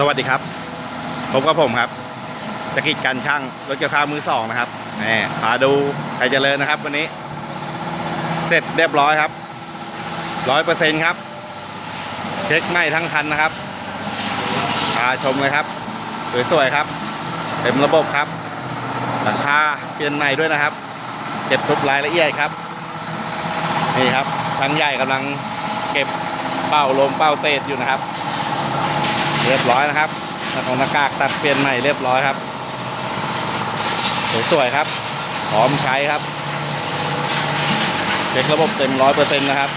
สวัสดีครับพบกับผมครับจักริดกันช่างรถเกี่ยวข้าวมือสองนะครับแหมพาดูไทยเจริญนะครับ วันนี้ เสร็จเรียบร้อยครับร้อยเปอร์เซ็นต์ครับ เช็คไหม้ทั้งคันนะครับพาชมเลยครับสวยๆครับ เต็มระบบครับหลังคาเปลี่ยนใหม่ด้วยนะครับ เก็บทุกรายละเอียดครับ นี่ครับทั้งใหญ่กำลังเก็บเป้าลมเป้าเศษอยู่นะครับ เรียบร้อยนะครับหน้าของหน้ากากตัดเปลี่ยนใหม่เรียบร้อยครับ สวยๆครับพร้อมใช้ครับเช็คระบบเต็มร้อยเปอร์เซ็นต์นะครับ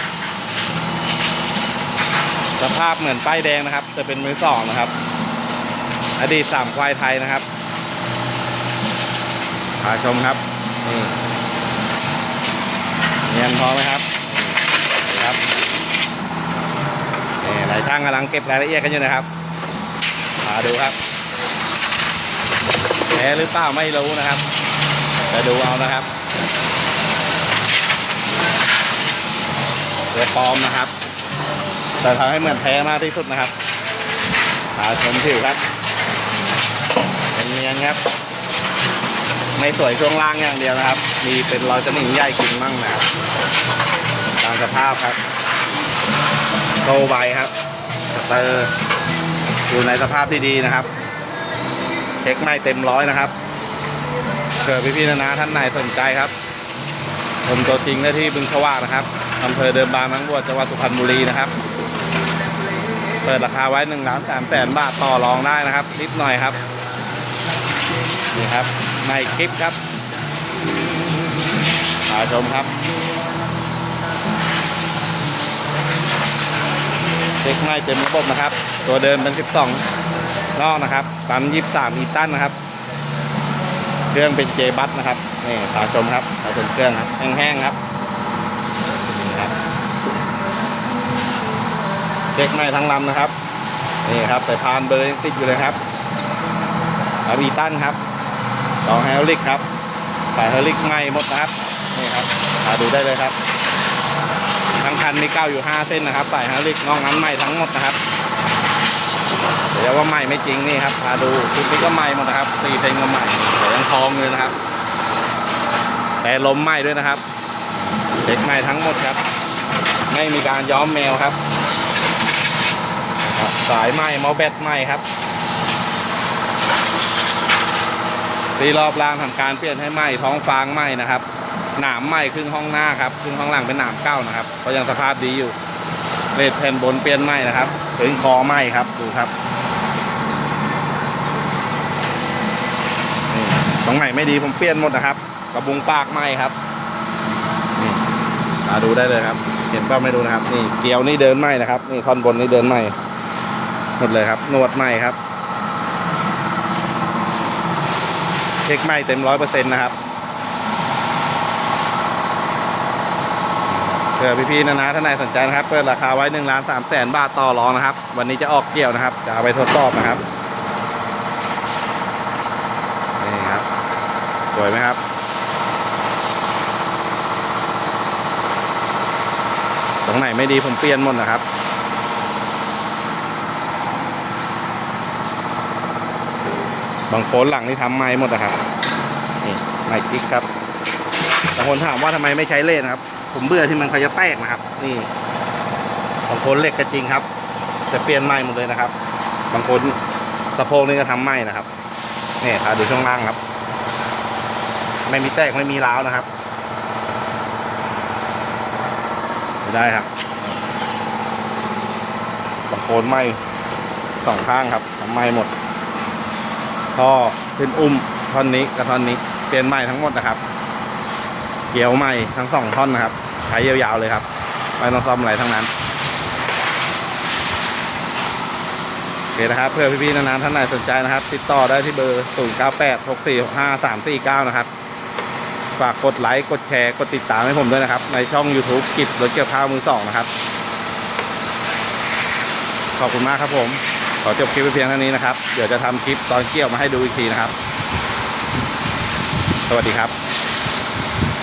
สภาพเหมือนป้ายแดงนะครับ จะเป็นมือสองนะครับ อดีตสามควายไทยนะครับพาชมครับนี่เนียนพอไหมครับครับนี่นายช่างกำลังเก็บรายละเอียดกันอยู่นะครับ มาดูครับแพ้หรือเปล่าไม่รู้นะครับจะดูเอานะครับเรือปลอมนะครับ แต่ทำให้เหมือนแพ้มากที่สุดนะครับหาชมผิวครับเป็นเนียนครับ ไม่สวยช่วงล่างอย่างเดียวนะครับ มีเป็นรอยสนิมใหญ่กินมั่งนะครับตามสภาพครับโตใบครับเตอร์ อยู่ในสภาพที่ดีนะครับ เช็คไม่เต็มร้อยนะครับเกิดพี่ๆนะนะท่านไหนสนใจครับผมตัวจริงได้ที่บึงขวากนะครับอำเภอเดิมบางนังบวชจังหวัดสุพรรณบุรีนะครับ เปิดราคาไว้หนึ่งล้านสามแสนบาทต่อรองได้นะครับ นิดหน่อยครับนี่ครับในคลิปครับพาชมครับ เช็คไม่เต็มระบบนะครับ ตัวเดิมเป็น 12 นอกนะครับปั๊ม23อีตันนะครับ เครื่องเป็นเจบัสนะครับนี่พาชมครับพาชมเครื่องครับแห้งๆครับนี่ครับเช็คไม่ทั้งลำนะครับนี่ครับแต่พานเบอร์ติดอยู่เลยครับปั๊มอีตันครับสองไฮลิกครับสายไฮลิกใหม่หมดนะครับนี่ครับมาดูได้เลยครับ ทั้งคันมีเก้าอยู่ห้าเส้นนะครับสายฮดรอลิกนอกนั้นใหม่ทั้งหมดนะครับเดี๋ยวว่าใหม่ไม่จริงนี่ครับมาดูชุดนี้ก็ใหม่หมดนะครับสี่เส้นก็ใหม่แต่ยังทองเลยนะครับ แต่ลมใหม่ด้วยนะครับเด็กใหม่ทั้งหมดครับ ไม่มีการย้อมแมวครับ สายใหม่มอแบตใหม่ครับตีรอบล่างทำการเปลี่ยนให้ไหมท้องฟางไหมนะครับ หนามไหมครึ่งห้องหน้าครับครึ่งห้องหลังเป็นหนามเก้านะครับ ก็ยังสภาพดีอยู่เลดแผ่นบนเปลี่ยนไหมนะครับถึงคอไหมครับดูครับตรงไหนไม่ดีผมเปลี่ยนหมดนะครับ กระบุงปากไหมครับนี่มาดูได้เลยครับ เห็นปล่าไม่ดูนะครับ นี่เกลียวนี่เดินไหมนะครับนี่ท่อนบนนี่เดินไหมหมดเลยครับนวดไหมครับ เช็คไม่เต็มร้อยเปอร์เซ็นต์นะครับ เผื่อพี่ๆนะนะท่านไหนสนใจนะครับ เปิดราคาไว้หนึ่งล้านสามแสนบาทต่อรองนะครับ วันนี้จะออกเกี่ยวนะครับ จะเอาไปทดสอบนะครับ นี่ครับ สวยไหมครับตรงไหนไม่ดีผมเปลี่ยนหมดนะครับบางโคนหลังนี่ทำไม้หมดนะครับนี่ไม้กิ๊กครับบางคนถามว่าทำไมไม่ใช้เลนนะครับ ผมเบื่อที่มันเขาจะแตกนะครับ นี่บางคนเหล็กก็จริงครับ จะเปลี่ยนไม้หมดเลยนะครับ บางคนสะโพกนี่ก็ทำไม้นะครับนี่ครับดูช่วงล่างครับ ไม่มีแตกไม่มีร้าวนะครับไม่ได้ครับบางคนไม้สองข้างครับทำไม้หมดท่อขึ้นอุ้มท่อนนี้กับท่อนนี้เปลี่ยนใหม่ทั้งหมดนะครับ เกี่ยวใหม่ทั้งสองท่อนนะครับใช้ยาวๆเลยครับไม่ต้องซ่อมอะไรทั้งนั้นโอเคนะครับเพื่อพี่ๆนานๆท่านไหนสนใจนะครับ ติดต่อได้ที่เบอร์ 0 9 8 6 4 6 5 3 4 9 นะครับ ฝากกดไลค์กดแชร์กดติดตามให้ผมด้วยนะครับ ในช่อง YouTube กิจรถเกี่ยวข้าวมือสองนะครับ ขอบคุณมากครับผม ขอจบคลิปไปเพียงเท่านี้นะครับ เดี๋ยวจะทำคลิปตอนเกี่ยวมาให้ดูอีกทีนะครับ สวัสดีครับ